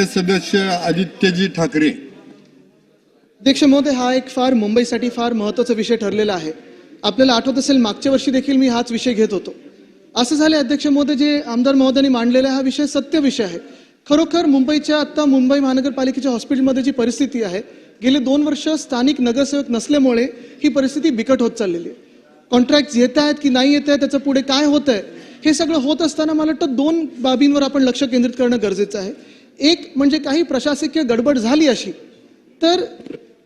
सदस्य आदित्यजी ठाकरे. अध्यक्ष महोदय हा एक फार मुंबईसाठी फार महत्त्वाचा विषय ठरलेला आहे. आपल्याला आठवत असेल मागच्या वर्षी देखील मी हाच विषय घेत होतो. असं झाले अध्यक्ष महोदय जे आमदार महोदयांनी मांडलेला हा विषय सत्य विषय आहे. खरोखर मुंबईच्या आत्ता मुंबई महानगरपालिकेच्या हॉस्पिटलमध्ये जी परिस्थिती आहे गेले दोन वर्ष स्थानिक नगरसेवक नसल्यामुळे ही परिस्थिती बिकट होत चाललेली आहे. कॉन्ट्रॅक्ट येत आहेत की नाही येत आहेत त्याचं पुढे काय होत आहे हे सगळं होत असताना मला वाटतं दोन बाबींवर आपण लक्ष केंद्रित करणं गरजेचं आहे. एक म्हणजे काही प्रशासकीय गडबड झाली अशी तर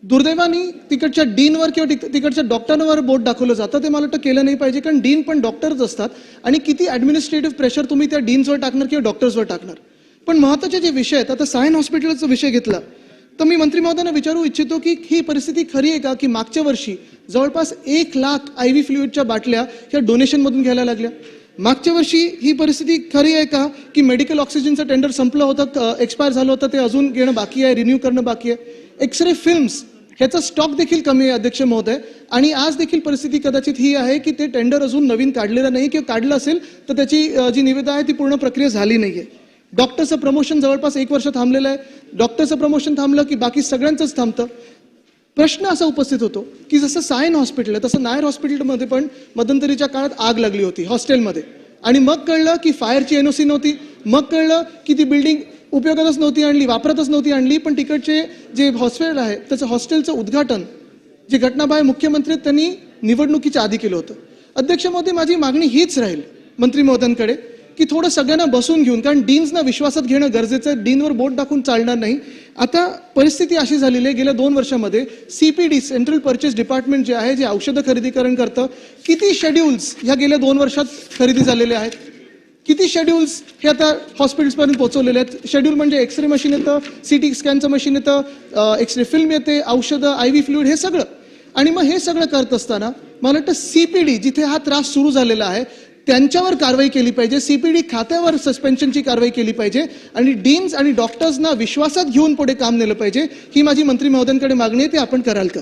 दुर्दैवाने तिकडच्या डीनवर किंवा तिकडच्या डॉक्टरवर बोट दाखवलं जातं. ते मला वाटतं केलं नाही पाहिजे कारण डीन पण डॉक्टर्स असतात आणि किती ॲडमिनिस्ट्रेटिव्ह प्रेशर तुम्ही त्या डीन्सवर टाकणार किंवा डॉक्टर्सवर टाकणार. पण महत्त्वाचे जे विषय आहेत आता सायन हॉस्पिटलचा विषय घेतला तर मी मंत्री महोदयांना विचारू इच्छितो की ही परिस्थिती खरी आहे का की मागच्या वर्षी जवळपास एक लाख आय व्ही फ्लुइडच्या बाटल्या ह्या डोनेशनमधून घ्यायला लागल्या? मागच्या वर्षी ही परिस्थिती खरी आहे का? की मेडिकल ऑक्सिजनचं टेंडर संपलं होतं एक्सपायर झालं होतं ते अजून घेणं बाकी आहे रिन्यू करणं बाकी आहे. एक्सरे फिल्म्स ह्याचा स्टॉक देखील कमी आहे अध्यक्ष महोदय. आणि आज देखील परिस्थिती कदाचित ही आहे की ते टेंडर अजून नवीन काढलेलं नाही किंवा काढलं असेल तर त्याची जी निविदा आहे ती पूर्ण प्रक्रिया झाली नाही आहे डॉक्टरचं प्रमोशन जवळपास एक वर्ष थांबलेलं आहे. डॉक्टरचं प्रमोशन थांबलं की बाकी सगळ्यांचंच थांबतं. प्रश्न असा उपस्थित होतो की जसं सायन हॉस्पिटल आहे तसं नायर हॉस्पिटलमध्ये पण मध्यंतरीच्या काळात आग लागली होती हॉस्टेलमध्ये. आणि मग कळलं की फायरची एनओसी नव्हती मग कळलं की ती बिल्डिंग उपयोगातच नव्हती आणली वापरतच नव्हती आणली पण तिकडचे जे हॉस्टेल आहे त्याचं हॉस्टेलचं उद्घाटन जे बाहेर मुख्यमंत्री त्यांनी निवडणुकीच्या आधी केलं होतं. अध्यक्ष मोदी माझी मागणी हीच राहील मंत्री महोदयांकडे की थोडं सगळ्यांना बसून घेऊन कारण डीन्सना विश्वासात घेणं गरजेचं आहे. डीनवर बोट टाकून चालणार नाही. आता परिस्थिती अशी झालेली आहे गेल्या दोन वर्षामध्ये C P D central purchase department जे आहे जे औषधं खरेदीकरण करतं किती शेड्यूल्स ह्या गेल्या दोन वर्षात खरेदी झालेले आहेत? किती शेड्यूल्स हे आता हॉस्पिटल्सपर्यंत पोहोचवलेले आहेत? शेड्यूल म्हणजे एक्सरे मशीन येतं सी टी स्कॅनचं मशीन येतं एक्सरे फिल्म येते औषधं आय व्ही फ्लुईड हे सगळं. आणि मग हे सगळं करत असताना मला वाटतं सी पी डी जिथे हा त्रास सुरू झालेला आहे त्यांच्यावर कारवाई केली पाहिजे सीपीडी खात्यावर सस्पेन्शनची कारवाई केली पाहिजे आणि डीन्स आणि डॉक्टर्सना विश्वासात घेऊन पुढे काम नेलं पाहिजे. ही माझी मंत्री महोदयांकडे मागणी आहे ते आपण कराल का?